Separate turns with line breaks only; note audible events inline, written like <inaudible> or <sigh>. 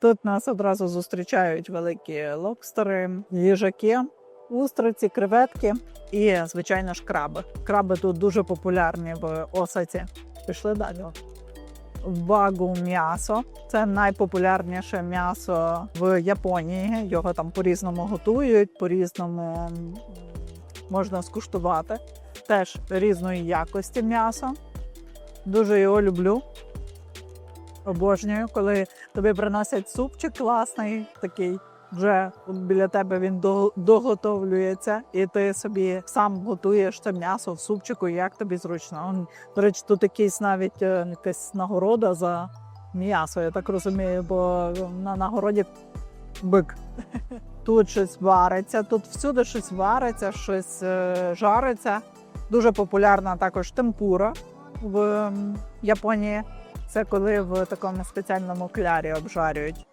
Тут нас одразу зустрічають великі лобстери, їжаки, устриці, креветки і, звичайно ж, краби. Краби тут дуже популярні в Осаці. Пішли далі. Вагу м'ясо це найпопулярніше м'ясо в Японії. Його там по-різному готують, по-різному можна скуштувати. Теж різної якості м'ясо. Дуже його люблю. Обожнюю, коли тобі приносять супчик класний, такий вже біля тебе він доготовлюється, і ти собі сам готуєш це м'ясо в супчику, як тобі зручно. До речі, тут якийсь навіть е, якась нагорода за м'ясо, я так розумію, бо на нагороді бик. <laughs> Тут щось вариться, тут всюди щось вариться, щось е, жариться. Дуже популярна також темпура в Японії. Це коли в такому спеціальному клярі обжарюють.